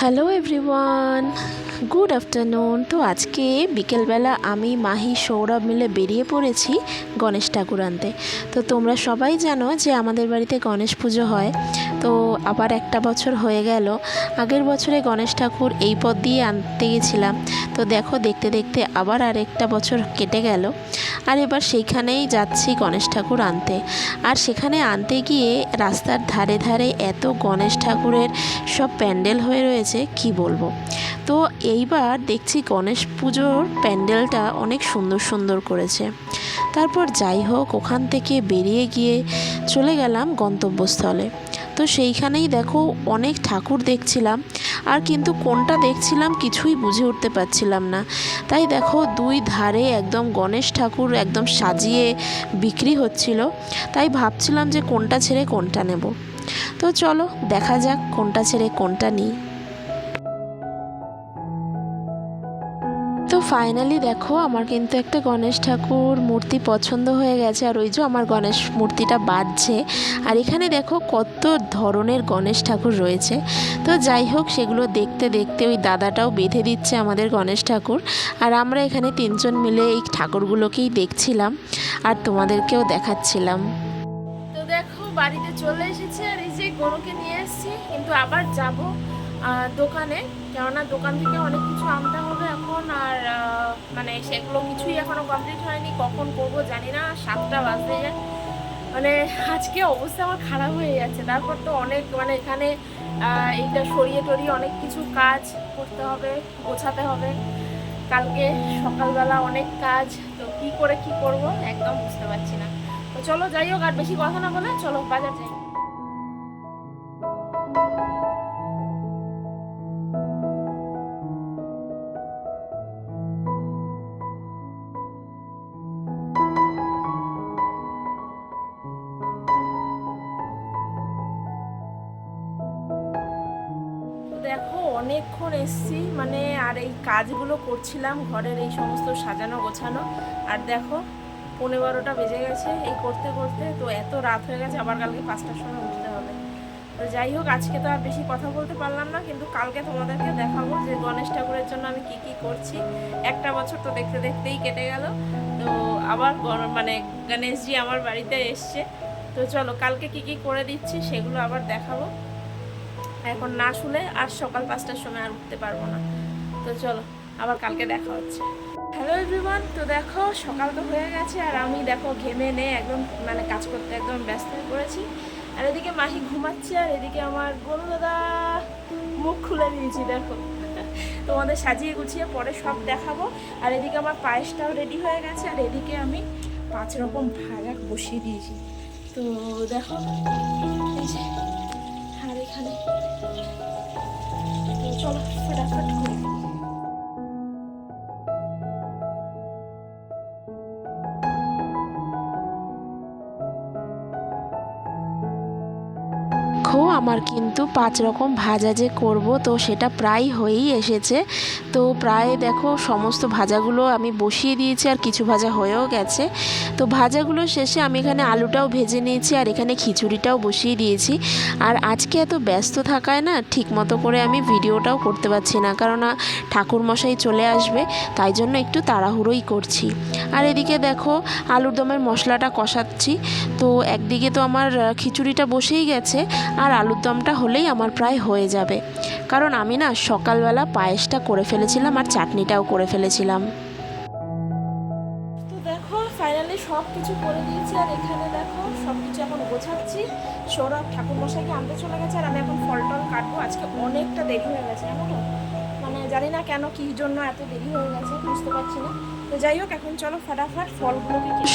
Hello everyone good afternoon তো আজকে বিকেলবেলা আমি, মাহি, সৌরভ মিলে বেরিয়ে পড়েছি গণেশ ঠাকুর আনতে। তো তোমরা সবাই জানো যে আমাদের বাড়িতে গণেশ পুজো হয়। তো আবার একটা বছর হয়ে গেল। আগের বছরে গণেশ ঠাকুর এই পথ দিয়ে আনতে গেছিলাম। তো দেখো, দেখতে দেখতে আবার আরেকটা বছর কেটে গেল। আর এবার সেইখানেই যাচ্ছি গণেশ ঠাকুর আনতে। আর সেখানে আনতে গিয়ে রাস্তার ধারে ধারে এত গণেশ ঠাকুরের সব প্যান্ডেল হয়ে রয়েছে, কি বলব? তো এইবার দেখছি গণেশ পুজোর প্যান্ডেলটা অনেক সুন্দর সুন্দর করেছে। তারপর যাই হোক, ওখান থেকে বেরিয়ে গিয়ে চলে গেলাম গন্তব্যস্থলে। তো সেইখানেই দেখো অনেক ঠাকুর দেখছিলাম, আর কিন্তু কোনটা দেখছিলাম কিছুই বুঝে উঠতে পারছিলাম না। তাই দেখো দুই ধারে একদম গণেশ ঠাকুর একদম সাজিয়ে বিক্রি হচ্ছিল, তাই ভাবছিলাম যে কোনটা ছেড়ে কোনটা নেব। তো চলো দেখা যাক কোনটা ছেড়ে কোনটা নিই। ফাইনালি দেখো, আমার কিন্তু একটা গণেশ ঠাকুর মূর্তি পছন্দ হয়ে গেছে। আর ওই যে আমার গণেশ মূর্তিটা বাজছে। আর এখানে দেখো, কত ধরনের গণেশ ঠাকুর রয়েছে। তো যাই হোক, সেগুলো দেখতে দেখতে ওই দাদাটাও বেঁধে দিচ্ছে আমাদের গণেশ ঠাকুর। আর আমরা এখানে তিনজন মিলে এই ঠাকুরগুলোকেই দেখছিলাম। আর তোমাদেরকেও দেখাচ্ছিলাম। তো দেখো, বাড়িতে চলে এসেছি আর এই যে গরুকে নিয়ে এসেছি। কিন্তু আবার যাব। দোকানে, কেননা দোকান থেকে অনেক কিছু আনতে হবে এখন, আর মানে সেগুলো কিছুই এখনও কমপ্লিট হয়নি, কখন করব জানি না, সাতটা বাজতে যায় মানে আজকে অবস্থা আমার খারাপ হয়ে যাচ্ছে, তারপর তো অনেক মানে এখানে এইটা সরিয়ে টরিয়ে অনেক কিছু কাজ করতে হবে, গোছাতে হবে। কালকে সকালবেলা অনেক কাজ, তো কি করে কি করব একদম বুঝতে পারছি না। তো চলো যাই হোক, আর বেশি কথা না বলে চলো বাজার যাই। দেখো, অনেকক্ষণ এসছি মানে আর এই কাজগুলো করছিলাম, ঘরের এই সমস্ত সাজানো গোছানো। আর দেখো পনেরো বারোটা বেজে গেছে এই করতে করতে, তো এত রাত হয়ে গেছে, আবার কালকে পাঁচটার সময় উঠতে হবে। তো যাই হোক, আজকে তো আর বেশি কথা বলতে পারলাম না, কিন্তু কালকে তোমাদেরকে দেখাবো যে গণেশ ঠাকুরের জন্য আমি কি কি করছি। একটা বছর তো দেখতে দেখতেই কেটে গেল। তো আবার মানে গণেশজি আমার বাড়িতে এসছে। তো চলো, কালকে কি কি করে দিচ্ছি সেগুলো আবার দেখাবো। এখন না শুলে আর সকাল পাঁচটার সময় আর উঠতে পারব না। তো চলো, আবার কালকে দেখা হচ্ছে। হ্যালো এভরিওয়ান তো দেখো, সকাল তো হয়ে গেছে আর আমি দেখো ঘেমে নে একদম মানে কাজ করতে একদম ব্যস্ত হয়ে পড়েছি। আর এদিকে মাহি ঘুমাচ্ছে আর এদিকে আমার গরু দাদা মুখ খুলে দিয়েছি, দেখো। তোমাদের সাজিয়ে গুছিয়ে পরে সব দেখাবো। আর এদিকে আমার পায়েসটাও রেডি হয়ে গেছে আর এদিকে আমি পাঁচ রকম ভাজা বসিয়ে দিয়েছি। তো দেখো, এই যে, আর এখানে চলো দেখো, আমার কিন্তু পাঁচ রকম ভাজা যে করব, তো সেটা প্রায় হয়েই এসেছে। তো প্রায় দেখো, সমস্ত ভাজাগুলো আমি বসিয়ে দিয়েছি আর কিছু ভাজা হয়েও গেছে। তো ভাজাগুলো শেষে আমি এখানে আলুটাও ভেজে নিয়েছি আর এখানে খিচুড়িটাও বসিয়ে দিয়েছি। আর আজকে এত ব্যস্ত থাকায় না ঠিক মতো করে আমি ভিডিওটাও করতে পারছি না কারণ ঠাকুরমশাই চলে আসবে, তাই জন্য একটু তাড়াহুড়োই করছি। আর এদিকে দেখো আলুর দমের মশলাটা কষাচ্ছি। তো একদিকে তো আমার খিচুড়িটা বসেই গেছে আর আলুর দমটা হলেই আমার প্রায় হয়ে যাবে। কারণ আমি না সকালবেলা পায়েসটা করে ফেলেছিলাম আর চাটনিটাও করে ফেলেছিলাম। ফাইনালি সব কিছু করে দিয়েছি আর এখানে দেখো সব কিছু এখন গোছাচ্ছি। সৌরভ ঠাকুর মশাইকে আনতে চলে গেছে আর আমি এখন ফল টল কাটবো। আজকে অনেকটা দেরি হয়ে গেছে, জানো জানি না কেন কি জন্য এত দেরি হয়ে গেছে, বুঝতে পারছি না।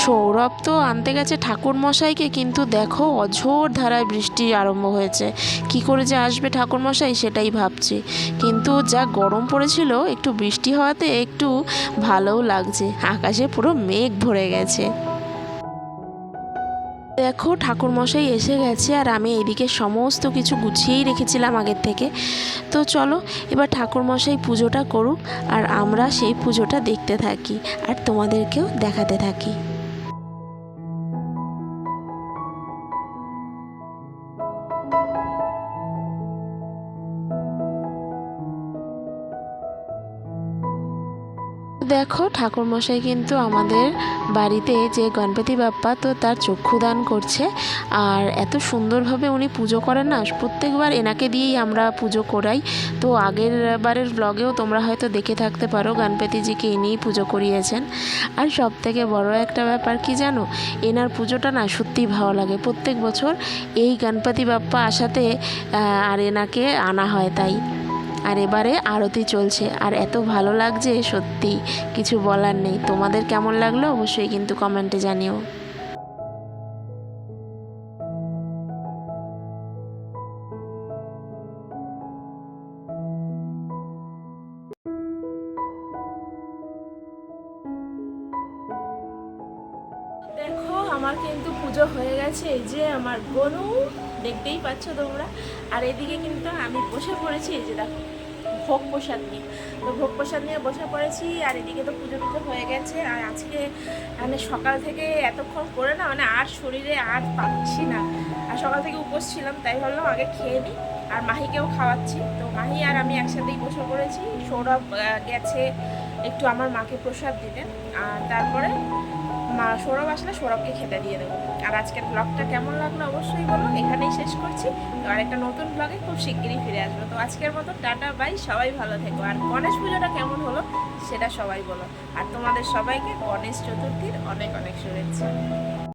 সৌরভ তো আনতে গেছে ঠাকুর মশাইকে কিন্তু দেখো অঝোর ধারায় বৃষ্টি আরম্ভ হয়েছে। কি করে যে আসবে ঠাকুর মশাই সেটাই ভাবছি। কিন্তু যা গরম পড়েছিল, একটু বৃষ্টি হওয়াতে একটু ভালোও লাগছে। আকাশে পুরো মেঘ ভরে গেছে। দেখো, ঠাকুরমশাই এসে গেছে আর আমি এদিকে সমস্ত কিছু গুছিয়েই রেখেছিলাম আগের থেকে। তো চলো, এবার ঠাকুরমশাই পুজোটা করুক আর আমরা সেই পুজোটা দেখতে থাকি আর তোমাদেরকেও দেখাতে থাকি। দেখো, ঠাকুরমশাই কিন্তু আমাদের বাড়িতে যে গণপতি বাপ্পা তো তার চক্ষুদান করছে, আর এত সুন্দরভাবে উনি পুজো করেন না, প্রত্যেকবার এনাকে দিয়েই আমরা পুজো করাই। তো আগের বারের ব্লগেও তোমরা হয়তো দেখে থাকতে পারো, গণপতিজিকে ইনিই পুজো করিয়েছেন। আর সব থেকে বড় একটা ব্যাপার কি জানো, এনার পুজোটা না সত্যিই ভালো লাগে। প্রত্যেক বছর এই গণপতি বাপ্পা আসাতে আর এনাকে আনা হয় তাই। আর এবারে আরতি চলছে। আর এত ভালো লাগছে, সত্যি, কিছু বলার নেই। তোমাদের কেমন লাগল অবশ্যই কিন্তু কমেন্টে জানিও। দেখো, আমার কিন্তু পুজো হয়ে গেছে। এই যে আমার গনু দেখতেই পাচ্ছ তোমরা। আর এদিকে কিন্তু আমি বসে পড়েছি যে দেখো, ভোগ প্রসাদ নিয়ে। তো ভোগ প্রসাদ নিয়ে বসে পড়েছি, আর এদিকে তো পুজো টুজো হয়ে গেছে। আর আজকে মানে সকাল থেকে এতক্ষণ করে না মানে আর শরীরে আর পাচ্ছি না। আর সকাল থেকে উপোস ছিলাম, তাই ভাবলাম আগে খেয়ে নিই, আর মাহিকেও খাওয়াচ্ছি। তো মাহি আর আমি একসাথেই বসে পড়েছি। সৌরভ গেছে একটু আমার মাকে প্রসাদ দিতে। আর তারপরে মা সৌরভ আসলে সৌরভকে খেতে দিয়ে দেবো। আর আজকের ব্লগটা কেমন লাগল অবশ্যই বলো এখানেই শেষ করছি। তো আর একটা নতুন ব্লগে খুব শিগগিরই ফিরে আসব। তো আজকের মতো টাটা, বাই। সবাই ভালো থেকো। আর গণেশ পুজোটা কেমন হলো সেটা সবাই বলো। আর তোমাদের সবাইকে গণেশ চতুর্থীর অনেক অনেক শুভেচ্ছা।